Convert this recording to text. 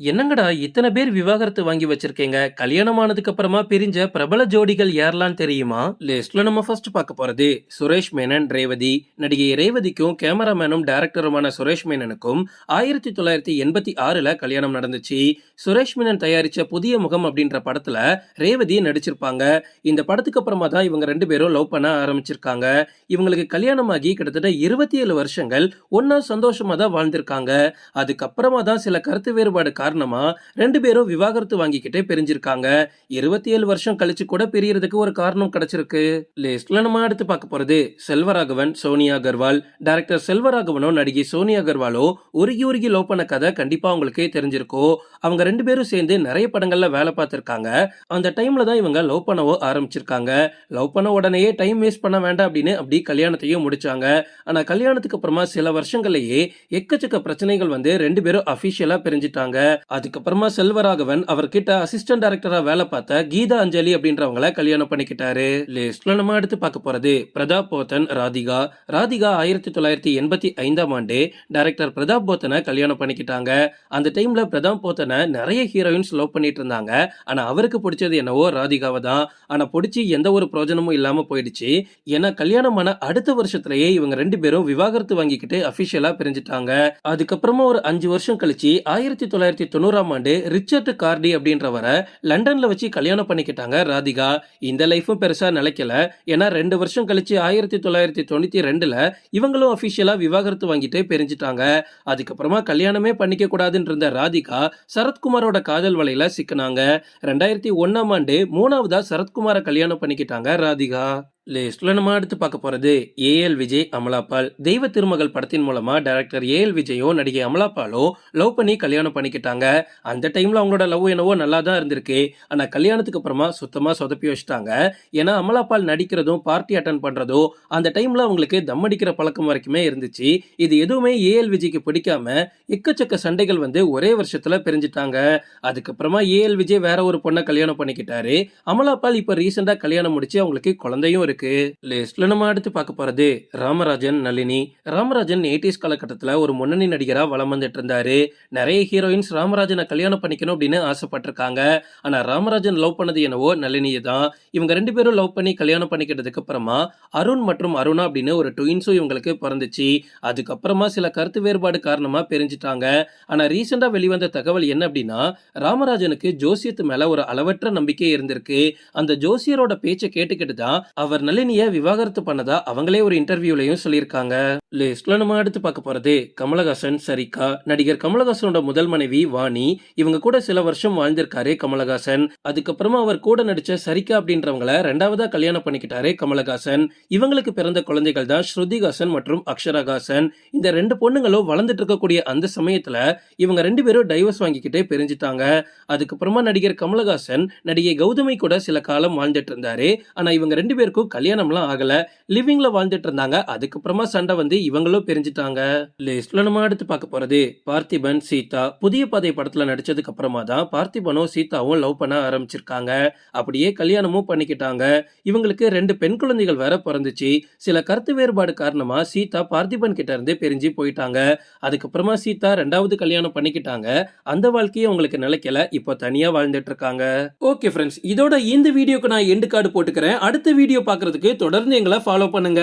என்னங்கடா இத்தனை பேர் விவாகரத்து வாங்கி வச்சிருக்கீங்க? கல்யாணம் ஆனதுக்கு அப்புறமா பிரிஞ்ச பிரபல ஜோடிகள் யாரெல்லாம் தெரியுமா? லிஸ்ட்ல நம்ம ஃபர்ஸ்ட் பார்க்க போறது சுரேஷ் மேனன் ரேவதி. நடிகை ரேவதிக்கும் கேமராமேனும் டைரக்டருமான சுரேஷ் மேனனுக்கும் ஆயிரத்தி தொள்ளாயிரத்தி எண்பத்தி ஆறுல கல்யாணம் நடந்துச்சு. சுரேஷ் மேனன் தயாரிச்ச புதிய முகம் அப்படின்ற படத்துல ரேவதி நடிச்சிருப்பாங்க. இந்த படத்துக்கு அப்புறமா தான் இவங்க ரெண்டு பேரும் லவ் பண்ண ஆரம்பிச்சிருக்காங்க. இவங்களுக்கு கல்யாணமாகி கிட்டத்தட்ட இருபத்தி ஏழு வருஷங்கள் ஒன்னா சந்தோஷமா தான் வாழ்ந்திருக்காங்க. அதுக்கப்புறமா தான் சில கருத்து வேறுபாடு காரணமா ரெண்டு பேரும் விவாகரத்து வாங்கிக்கிட்டே பிரிஞ்சிருக்காங்க. இருபத்தி ஏழு வருஷம் கழிச்சு கூட பிரியறதுக்கு ஒரு காரணம் கிடைச்சிருக்கு. லிஸ்ட்ல நம்ம அடுத்து பார்க்க போறது செல்வராகவன் சோனியா அகர்வால். டைரக்டர் செல்வராகவனோ நடிகை சோனியா அகர்வாலோ உருகி உருகி லவ் பண்ண கதை கண்டிப்பா அவங்களுக்கே தெரிஞ்சிருக்கும் அவங்க ரெண்டு பேரும் சேர்ந்து நிறைய படங்கள்ல வேலை பார்த்திருக்காங்க. அந்த டைம்ல தான் இவங்க லவ் பண்ணவோ ஆரம்பிச்சிருக்காங்க. லவ் பண்ண உடனே டைம் வேஸ்ட் பண்ண வேண்டாம் அப்படின்னு அப்படி கல்யாணத்தையும் முடிச்சாங்க. ஆனா கல்யாணத்துக்கு அப்புறமா சில வருஷங்கள்லயே எக்கச்சக்க பிரச்சனைகள் வந்து ரெண்டு பேரும் அபிஷியலா பிரிஞ்சிட்டாங்க. அதுக்கப்புறமா செல்வராகவன் அவர்கிட்ட அசிஸ்டன்ட் டைரக்டரா வேலை பார்த்த கீதா அஞ்சலி அப்படின்றவங்கள கல்யாணம் பண்ணிக்கிட்டாரு. லிஸ்ட்ல நம்ம அடுத்து பார்க்க போறது பிரதாப் போத்தன் ராதிகா. ராதிகா ஆயிரத்தி தொள்ளாயிரத்தி எண்பத்தி ஐந்தாம் ஆண்டு டைரக்டர் பிரதாப் போத்தனை கல்யாணம் பண்ணிக்கிட்டாங்க. அந்த டைம்ல பிரதாப் போத்தனை நிறைய ஹீரோயின்ஸ் லவ் பண்ணிட்டு இருந்தாங்க. ஆனா அவருக்கு பிடிச்சது என்னவோ ராதிகாவை தான். ஆனா பிடிச்சி எந்த ஒரு பிரயோஜனமும் இல்லாம போயிடுச்சு. ஏன்னா கல்யாணமான அடுத்த வருஷத்திலேயே இவங்க ரெண்டு பேரும் விவாகரத்து வாங்கிக்கிட்டு அபிஷியலா பிரிஞ்சிட்டாங்க. அதுக்கப்புறமா ஒரு அஞ்சு வருஷம் கழிச்சு ஆயிரத்தி தொள்ளாயிரத்தி தொண்ணூறாம் ஆண்டு ரிச்சர்ட் கார்டி அப்படின்றவரை லண்டன்ல வச்சு கல்யாணம் பண்ணிக்கிட்டாங்க ராதிகா. இந்த லைஃபும் பெருசா நிலைக்கல. ஏன்னா ரெண்டு வருஷம் கழிச்சு ஆயிரத்தி தொள்ளாயிரத்தி தொண்ணூத்தி ரெண்டுல இவங்களும் அபிஷியலா விவாகரத்து வாங்கிட்டு பிரிஞ்சிட்டாங்க. அதுக்கப்புறமா கல்யாணமே பண்ணிக்க கூடாதுன்னு இருந்த ராதிகா சரத்குமாரோட காதல் வலையில சிக்கினாங்க. ரெண்டாயிரத்தி ஒன்னாம் ஆண்டு மூணாவதா சரத்குமாரை கல்யாணம் பண்ணிக்கிட்டாங்க ராதிகா. லிஸ்ட்ல நம்ம அடுத்து பார்க்க போறது ஏஎல் விஜய் அமலாபால் தெய்வ திருமகள் படத்தின் மூலமா டைரக்டர் ஏஎல் விஜயும் நடிகை அமலாபாலோ லவ் பண்ணி கல்யாணம் பண்ணிக்கிட்டாங்க. அந்த டைம்ல அவங்களோட லவ் என்னவோ நல்லா தான் இருந்திருக்கு. ஆனா கல்யாணத்துக்கு அப்புறமா சுத்தமா சொதப்பி வச்சுட்டாங்க. ஏன்னா அமலாபால் நடிக்கிறதும் பார்ட்டி அட்டன் பண்றதும் அந்த டைம்ல அவங்களுக்கு தம் அடிக்கிற பழக்கம் வரைக்குமே இருந்துச்சு. இது எதுவுமே ஏஎல் விஜய்க்கு பிடிக்காம எக்கச்சக்க சண்டைகள் வந்து ஒரே வருஷத்துல பிரிஞ்சிட்டாங்க. அதுக்கப்புறமா ஏஎல் விஜய் வேற ஒரு பொண்ணை கல்யாணம் பண்ணிக்கிட்டாரு. அமலாபால் இப்ப ரீசெண்டா கல்யாணம் முடிச்சு அவங்களுக்கு குழந்தையும் இருக்கு. லிஸ்ட்ல நம்ம அடுத்து பார்க்க போறது ராமராஜன் நளினி. ராமராஜன் எயிட்டிஸ் காலகட்டத்துல ஒரு முன்னணி நடிகரா வலம் வந்துட்டு இருந்தாரு நிறைய ஹீரோயின்ஸ் ராமராஜனை கல்யாணம் பண்ணிக்கணும் அப்படின்னு ஆசைப்பட்டிருக்காங்க. ஆனா ராமராஜன் லவ் பண்ணது என்னவோ நளினியை தான். இவங்க ரெண்டு பேரும் லவ் பண்ணி கல்யாணம் பண்ணிக்கிட்டதுக்கு அப்புறமா அருண் மற்றும் அருணா அப்படின்னு ஒரு ட்வின்ஸும் இவங்களுக்கு பிறந்துச்சு. அதுக்கப்புறமா சில கருத்து வேறுபாடு காரணமா பிரிஞ்சிட்டாங்க. ஆனா ரீசெண்டா வெளிவந்த தகவல் என்ன அப்படின்னா ராமராஜனுக்கு ஜோசியத்து மேல ஒரு அளவற்ற நம்பிக்கை இருந்திருக்கு. அந்த ஜோசியரோட பேச்சை கேட்டுக்கிட்டு தான் அவர் நளினிய விவாகரத்து பண்ணதா அவங்களே ஒரு இன்டர்வியூலயும் சொல்லியிருக்காங்க. லிஸ்ட்ல நம்ம அடுத்து பார்க்க போறது கமலஹாசன் சரிகா நடிகர் கமலஹாசனோட முதல் மனைவி வாணி. இவங்க கூட சில வருஷம் வாழ்ந்திருக்காரு கமலஹாசன். அதுக்கப்புறமா அவர் கூட நடிச்ச சரிகா அப்படின்றவங்கள ரெண்டாவதா கல்யாணம் பண்ணிக்கிட்டாரு கமலஹாசன். இவங்களுக்கு பிறந்த குழந்தைகள் தான் ஸ்ருதிஹாசன் மற்றும் அக்ஷரஹாசன். இந்த ரெண்டு பொண்ணுங்களும் வளர்ந்துட்டு இருக்கக்கூடிய அந்த சமயத்துல இவங்க ரெண்டு பேரும் டைவர்ஸ் வாங்கிக்கிட்டே பிரிஞ்சுட்டாங்க. அதுக்கப்புறமா நடிகர் கமலஹாசன் நடிகை கௌதமி கூட சில காலம் வாழ்ந்துட்டு இருந்தாரு. ஆனா இவங்க ரெண்டு பேருக்கும் கல்யாணம்லாம் ஆகல. லிவிங்ல வாழ்ந்துட்டு இருந்தாங்க. அதுக்கப்புறமா சண்டை வந்து இவங்களும் பிரிஞ்சுட்டாங்க. லிஸ்ட்ல நம்ம அடுத்து பார்க்க போறது பார்த்திபன் சீதா. புதிய பாதை படத்துல நடிச்சதுக்கு அப்புறமா தான் பார்த்திபனும் சீதாவும் லவ் பண்ண ஆரம்பிச்சிருக்காங்க. அப்படியே கல்யாணமும் பண்ணிக்கிட்டாங்க. இவங்களுக்கு ரெண்டு பெண் குழந்தைகள் வேற பிறந்துச்சு. சில கருத்து வேறுபாடு காரணமா சீதா பார்த்திபன் கிட்ட இருந்து பிரிஞ்சு போயிட்டாங்க. அதுக்கப்புறமா சீதா ரெண்டாவது கல்யாணம் பண்ணிக்கிட்டாங்க. அந்த வாழ்க்கையை உங்களுக்கு நிலைக்கல. இப்போ தனியா வாழ்ந்துட்டு இருக்காங்க. ஓகே ஃப்ரெண்ட்ஸ் இதோட இந்த வீடியோக்கு நான் எண்டு கார்டு போட்டுக்கிறேன். அடுத்த வீடியோ பார்க்கறதுக்கு தொடர்ந்து எங்களை ஃபாலோ பண்ணுங்க.